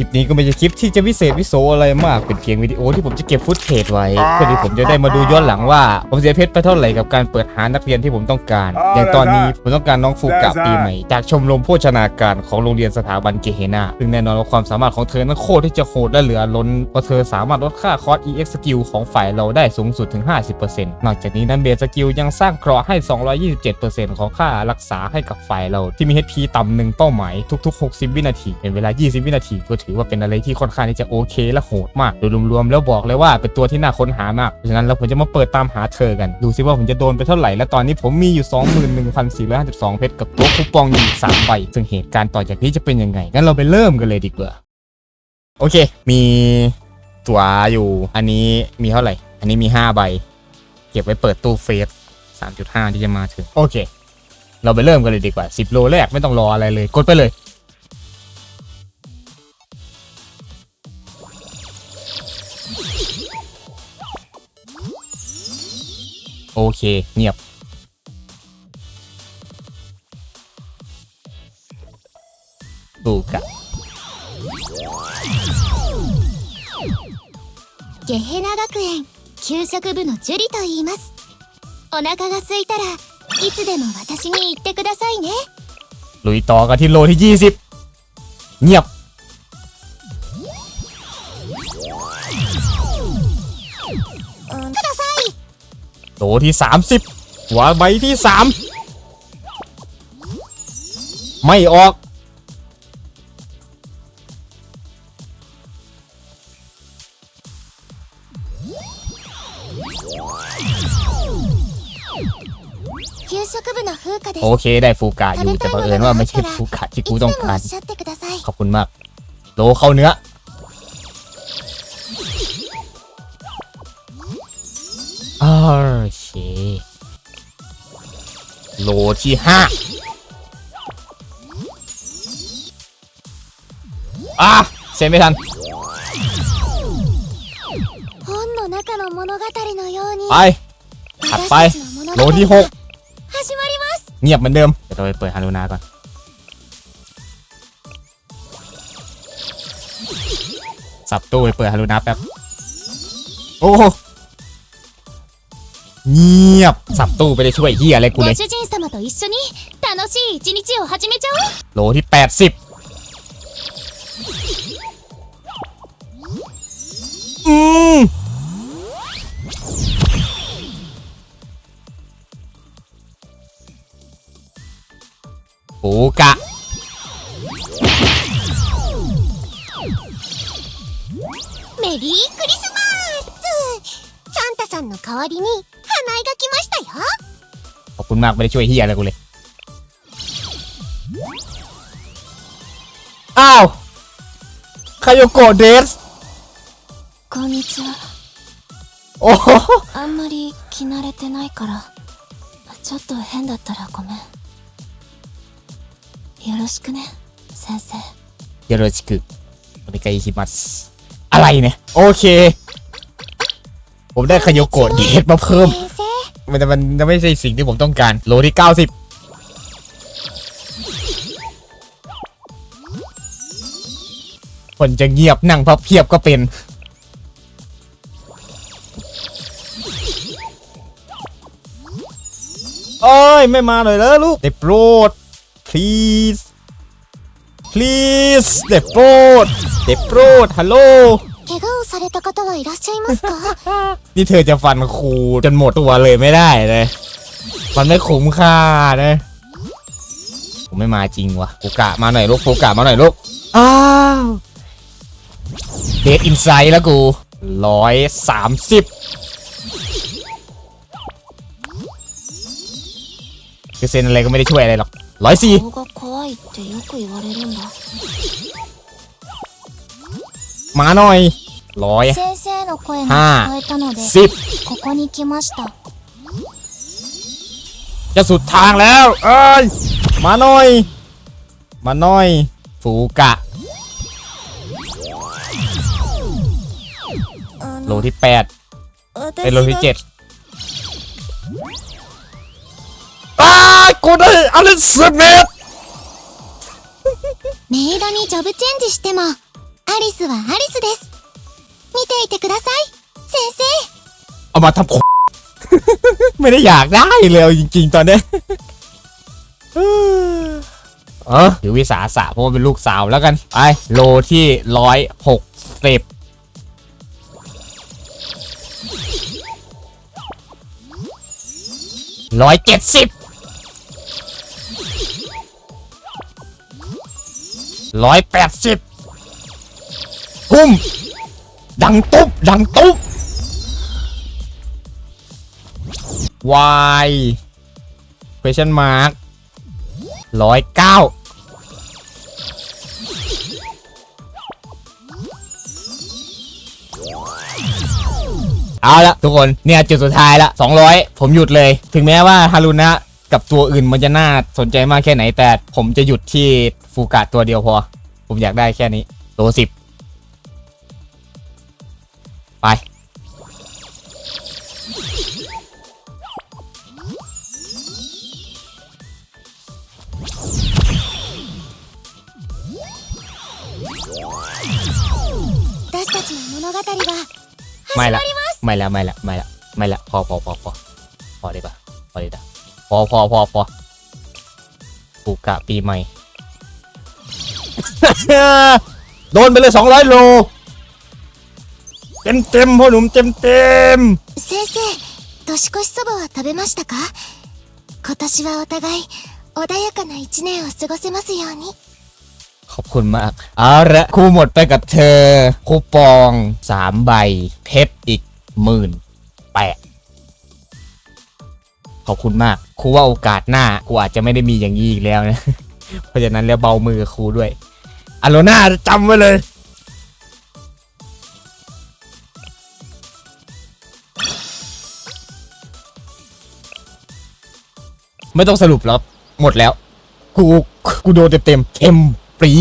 ลิปนี้ก็ไม่ใช่คลิปที่จะวิเศษวิโสอะไรมาก เป็นเพียงวิดีโอที่ผมจะเก็บฟุตเทจไว้เพื่อที่ผมจะได้มาดูย้อนหลังว่า ผมเสียเพชรไปเท่าไหร่กับการเปิดหานักเรียนที่ผมต้องการ อย่างตอนนี้ผมต้องการน้องฟูกะปีใหม่ จากชมรมโภชนาการของโรงเรียนสถาบันเกเฮนาซึ่งแน่นอนว่าความสามารถของเธอนั้นโคตรที่จะโหดและเหลือล้นเพราะเธอสามารถลดค่าคอร์ส EX skill ของฝ่ายเราได้สูงสุดถึง 50%นอกจากนี้นั้นเบสสกิลยังสร้างเกราะให้ 227%ของค่ารักษาให้กับฝ่ายเราที่มี HP ต่ำหนึ่งเป้าหมายทุก ๆ 60 วินาทีเป็นเวลา 20 วินาทีก็ถือว่าเป็นอะไรที่ค่อนข้างที่จะโอเคและโหดมากโดยรวมๆแล้วบอกเลยว่าเป็นตัวที่น่าค้นหามากเพราะฉะนั้นเราผมจะมาเปิดตามหาเธอกัน ดูซิว่าผมจะโดนไปเท่าไหร่ และตอนนี้ผมมีอยู่ 21,452 เพชรกับตัวคูปองอยู่3ใบซึ่งเหตุการณ์ต่อจากนี้จะเป็นยังไงงั้นเราไปเริ่มกันเลยดีกว่าโอเค มีตั๋วอยู่ อันนี้มีเท่าไหร่ อันนี้มี 5 ใบ เก็บไว้เปิดตู้เฟส3.5 ที่จะมาถึง โอเค เราไปเริ่มกันเลยดีกว่า 10 โลแรกไม่ต้องรออะไรเลย กดไปเลย โอเค เงียบ ดูกะ ゲヘナ学園給食部のジュリと言いますお腹が空いたらいつでも私に言ってくださいね ลุยต่อกันที่โลที่ 20 เงียบ โตที่ 30 หัวใบที่ 3 ไม่ออกโอเคได้ฟูกาอยู่แต่บังเอิญว่าไม่ใช่ฟูกาที่กูต้องการ ขอบคุณมาก โลเข้าเนื้อ โอเคโลที่ห้าอะเซนไม่ทันไปถัดไป โลที่หกเงีเหมือนเดิม เดี๋ยวเราไปเปิดฮารุนาก่อน สับตู้ไปเปิดฮารุนาแป๊บ โอ้ เงียบ สับตู้ไปได้ช่วยเฮียอะไรกู ご เลย 主人様と一緒に楽しい一日を始めちゃおう โลที่แปดสิบอืมปูกะ メリークリスマスサンタさんの代わりに 花絵が来ましたよ ขอบคุณมากไม่ได้ช่วยเฮียอะไรกูเลย อ้าวคาโยโกะเดส こんにちは โอ้โห あんまり着慣れてないからちょっと変だったらごめんよろしくね先生 よろしくお願いしますอะไรเนี่ย โอเค ผมได้คาโยโกะเดสมาเพิ่ม มันมันมันไม่ใช่สิ่งที่ผมต้องการ โลที่ 90 คนจะเงียบนั่งพับเพียบก็เป็นเอ้ย ไม่มาหน่อยแล้วลูก ได้โปรด please please ได้โปรดได้โปรดฮัลโหล 怪我をされた方はいらっしゃいますか นี่เธอจะฟันครูจนหมดตัวเลยไม่ได้เลย มันไม่คุ้มค่านะผมไม่มาจริงวะฟูกะมาหน่อยลูกฟูกะมาหน่อยลูก อ้าวเดทอินไซด์แล้วกูร้อยสามสิบคือเซ็นอะไรก็ไม่ได้ช่วยอะไรหรอกร้อยสี่ 顔が怖いってよく言われるんだ มาหน่อยร้อย 先生の声がはあ聞こえたので สิบ ここに来ました จะสุดทางแล้ว เอ้ย มาหน่อย มาหน่อย ฟูกะ โลที่แปดไอยโลที่เจ็ดอ้ายกูได้อลิสเมท メイドにジョブチェンジしても あ リスはアリスです見ていてください先生 เอามาทำ ไม่ได้อยากได้เลยเอาจริงๆ ตอนเนี้ย เออถือวิสาสะเพราะว่าเป็นลูกสาวแล้วกัน ไป โลที่ร้อยหกสิบร้อยเจ็ดสิบร้อยแปดสิบ พุ่ม ดังตุ๊บ ดังตุ๊บ Y question mark ร้อยเก้าเอาละทุกคนเนี่ยจุดสุดท้ายละ200 ผมหยุดเลย ถึงแม้ว่าฮารุนะกับตัวอื่นมันจะน่าสนใจมากแค่ไหนแต่ผมจะหยุดที่ฟูกะตัวเดียวพอ ผมอยากได้แค่นี้โลสิบ ไป 私たちの物語が ไม่ละไม่ละไม่ละไม่ละไม่ละพอพอพอพอพอได้ปะพอได้ปะพอพอพอพอปูกะปีใหม่ โดนไปเลย 200 โล เ ต็มเต็มพ่อหนุ่มเต็มเต็ม先生年越しそばは食べましたか今年はお互い穏やかな一年を過ごせますようにขอบคุณมาก เอาละครูหมดไปกับเธอ คูปองสามใบ เพชรอีกหมื่นแปดขอบคุณมาก ครูว่าโอกาสหน้าครูอาจจะไม่ได้มีอย่างนี้อีกแล้วนะ เพราะฉะนั้นแล้วเบามือครูด้วยอโลน่าจำไว้เลย ไม่ต้องสรุปแล้วหมดแล้ว กูกูโดนเต็มเต็มเค็มปรี